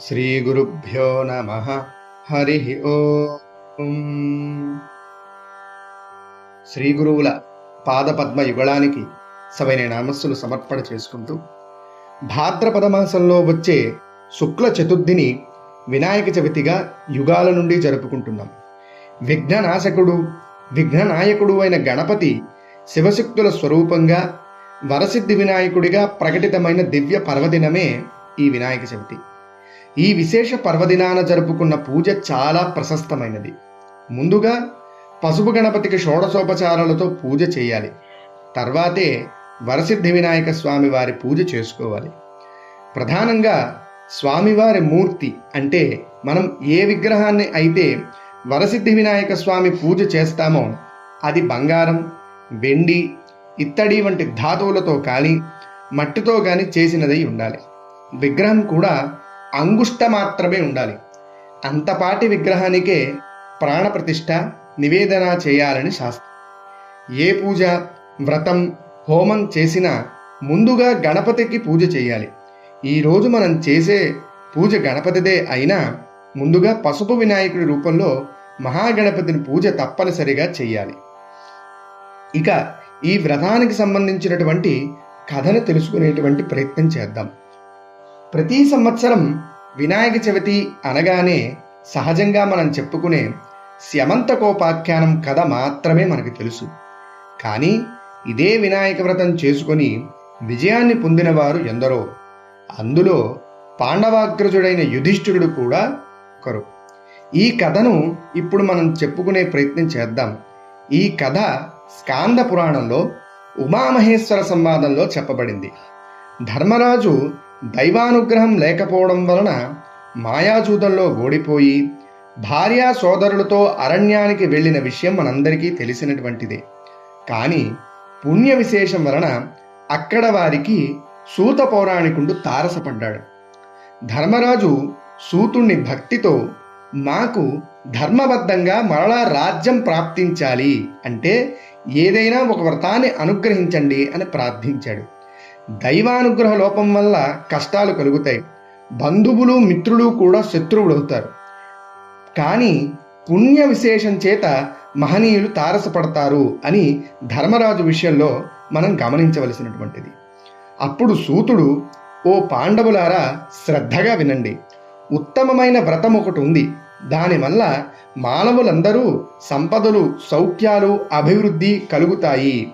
శ్రీగురుభ్యో నమ. హరి ఓం. శ్రీ గురువుల పాదపద్మ యుగళానికి సవైన నామస్సులు సమర్పణ చేసుకుంటూ భాద్రపద మాసంలో వచ్చే శుక్ల చతుర్థిని వినాయక చవితిగా యుగాల నుండి జరుపుకుంటున్నాం. విఘ్ననాశకుడు విఘ్ననాయకుడు అయిన గణపతి శివశక్తుల స్వరూపంగా వరసిద్ధి వినాయకుడిగా ప్రకటితమైన దివ్య పర్వదినమే ఈ వినాయక చవితి. ఈ విశేష పర్వదినాన జరుపుకున్న పూజ చాలా ప్రశస్తమైనది. ముందుగా పసుపు గణపతికి షోడశోపచారాలతో పూజ చేయాలి. తర్వాతే వరసిద్ధి వినాయక స్వామి వారి పూజ చేసుకోవాలి. ప్రధానంగా స్వామివారి మూర్తి అంటే మనం ఏ విగ్రహాన్ని అయితే వరసిద్ధి వినాయక స్వామి పూజ చేస్తామో అది బంగారం వెండి ఇత్తడి వంటి ధాతువులతో కానీ మట్టితో కానీ చేసినదై ఉండాలి. విగ్రహం కూడా అంగుష్ట మాత్రమే ఉండాలి. అంతపాటి విగ్రహానికే ప్రాణప్రతిష్ఠ నివేదన చేయాలని శాస్త్రం. ఏ పూజ వ్రతం హోమం చేసినా ముందుగా గణపతికి పూజ చేయాలి. ఈరోజు మనం చేసే పూజ గణపతిదే అయినా ముందుగా పసుపు వినాయకుడి రూపంలో మహాగణపతిని పూజ తప్పనిసరిగా చేయాలి. ఇక ఈ వ్రతానికి సంబంధించినటువంటి కథను తెలుసుకునేటువంటి ప్రయత్నం చేద్దాం. ప్రతి సంవత్సరం వినాయక చవితి అనగానే సహజంగా మనం చెప్పుకునే స్యమంతకోపాఖ్యానం కథ మాత్రమే మనకు తెలుసు. కానీ ఇదే వినాయక వ్రతం చేసుకొని విజయాన్ని పొందినవారు ఎందరో. అందులో పాండవాగ్రజుడైన యుధిష్ఠిరుడు కూడా ఒకరు. ఈ కథను ఇప్పుడు మనం చెప్పుకునే ప్రయత్నం చేద్దాం. ఈ కథ స్కాంద పురాణంలో ఉమామహేశ్వర సంవాదంలో చెప్పబడింది. ధర్మరాజు దైవానుగ్రహం లేకపోవడం వలన మాయాజూతంలో ఓడిపోయి భార్యా సోదరులతో అరణ్యానికి వెళ్ళిన విషయం మనందరికీ తెలిసినటువంటిదే. కానీ పుణ్య విశేషం వలన అక్కడ వారికి సూత పౌరాణికుడు తారసపడ్డాడు. ధర్మరాజు సూతుణ్ణి భక్తితో నాకు ధర్మబద్ధంగా మరలా రాజ్యం ప్రాప్తించాలి అంటే ఏదైనా ఒక వ్రతాన్ని అనుగ్రహించండి అని ప్రార్థించాడు. దైవానుగ్రహ లోపం వల్ల కష్టాలు కలుగుతాయి. బంధువులు మిత్రులు కూడా శత్రువులవుతారు. కానీ పుణ్య విశేషం చేత మహనీయులు తారసపడతారు అని ధర్మరాజు విషయంలో మనం గమనించవలసినటువంటిది. అప్పుడు సూతుడు ఓ పాండవులారా శ్రద్ధగా వినండి. ఉత్తమమైన వ్రతం ఒకటి ఉంది. దానివల్ల మానవులందరూ సంపదలు సౌఖ్యాలు అభివృద్ధి కలుగుతాయి.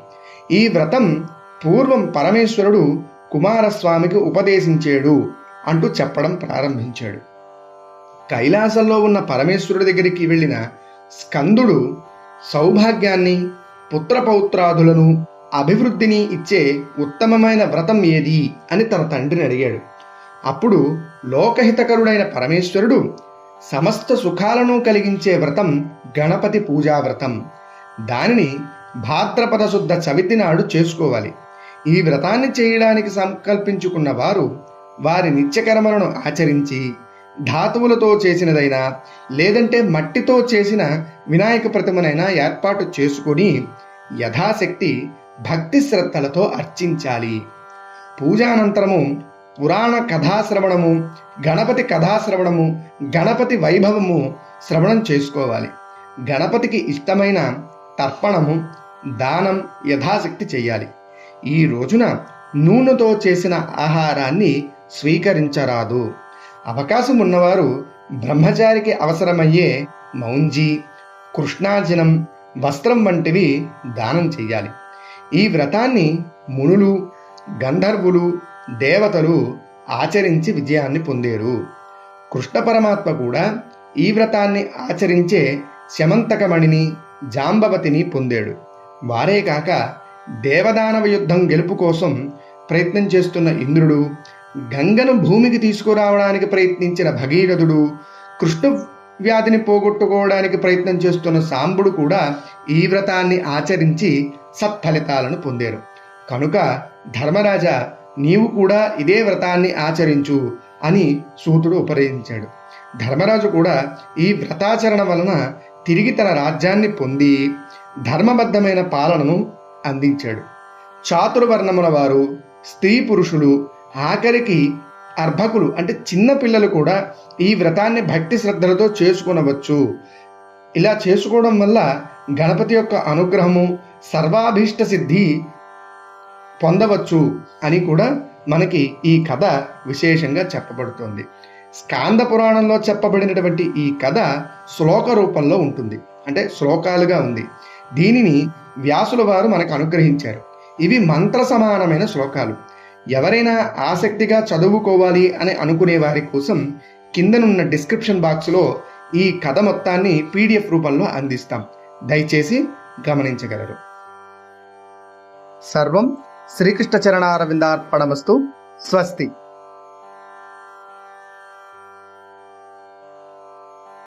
ఈ వ్రతం పూర్వం పరమేశ్వరుడు కుమారస్వామికి ఉపదేశించాడు అంటూ చెప్పడం ప్రారంభించాడు. కైలాసంలో ఉన్న పరమేశ్వరుడి దగ్గరికి వెళ్ళిన స్కందుడు సౌభాగ్యాన్ని పుత్రపౌత్రాదులను అభివృద్ధిని ఇచ్చే ఉత్తమమైన వ్రతం ఏది అని తన తండ్రిని అడిగాడు. అప్పుడు లోకహితకరుడైన పరమేశ్వరుడు సమస్త సుఖాలను కలిగించే వ్రతం గణపతి పూజా వ్రతం. దానిని భాద్రపద శుద్ధ చవితి నాడు చేసుకోవాలి. ఈ వ్రతాన్ని చేయడానికి సంకల్పించుకున్న వారు వారి నిత్యకర్మలను ఆచరించి ధాతువులతో చేసినదైనా లేదంటే మట్టితో చేసిన వినాయక ప్రతిమనైనా ఏర్పాటు చేసుకొని యథాశక్తి భక్తి శ్రద్ధలతో అర్చించాలి. పూజానంతరము పురాణ కథాశ్రవణము గణపతి కథాశ్రవణము గణపతి వైభవము శ్రవణం చేసుకోవాలి. గణపతికి ఇష్టమైన తర్పణము దానం యథాశక్తి చేయాలి. ఈ రోజున నూనెతో చేసిన ఆహారాన్ని స్వీకరించరాదు. అవకాశం ఉన్నవారు బ్రహ్మచారికి అవసరమయ్యే మౌంజి కృష్ణాజనం వస్త్రం వంటివి దానం చెయ్యాలి. ఈ వ్రతాన్ని మునులు గంధర్వులు దేవతలు ఆచరించి విజయాన్ని పొందేరు. కృష్ణ పరమాత్మ కూడా ఈ వ్రతాన్ని ఆచరించే శమంతకమణిని జాంబవతిని పొందాడు. వారే కాక దేవదానవ యుద్ధం గెలుపు కోసం ప్రయత్నం చేస్తున్న ఇంద్రుడు గంగను భూమికి తీసుకురావడానికి ప్రయత్నించిన భగీరథుడు కృష్ణ వ్యాధిని పోగొట్టుకోవడానికి ప్రయత్నం చేస్తున్న సాంబుడు కూడా ఈ వ్రతాన్ని ఆచరించి సత్ఫలితాలను పొందారు కనుక ధర్మరాజా నీవు కూడా ఇదే వ్రతాన్ని ఆచరించు అని సూతుడు ఉపదేశించాడు. ధర్మరాజు కూడా ఈ వ్రతాచరణ వలన తిరిగి తన రాజ్యాన్ని పొంది ధర్మబద్ధమైన పాలనను అందించాడు. చాతుర్వర్ణముల వారు స్త్రీ పురుషులు ఆఖరికి అర్భకులు అంటే చిన్న పిల్లలు కూడా ఈ వ్రతాన్ని భక్తి శ్రద్ధలతో చేసుకునవచ్చు. ఇలా చేసుకోవడం వల్ల గణపతి యొక్క అనుగ్రహము సర్వాభీష్ట సిద్ధి పొందవచ్చు అని కూడా మనకి ఈ కథ విశేషంగా చెప్పబడుతుంది. స్కాంద పురాణంలో చెప్పబడినటువంటి ఈ కథ శ్లోక రూపంలో ఉంటుంది. అంటే శ్లోకాలుగా ఉంది. దీనిని వ్యాసుల వారు మనకు అనుగ్రహించారు. ఇవి మంత్ర సమానమైన శ్లోకాలు. ఎవరైనా ఆసక్తిగా చదువుకోవాలి అని అనుకునే వారి కోసం కిందనున్న డిస్క్రిప్షన్ బాక్స్లో ఈ కథ మొత్తాన్ని పీడిఎఫ్ రూపంలో అందిస్తాం. దయచేసి గమనించగలరు. సర్వం శ్రీకృష్ణ చరణారవిందార్పణమస్తు స్వస్తి.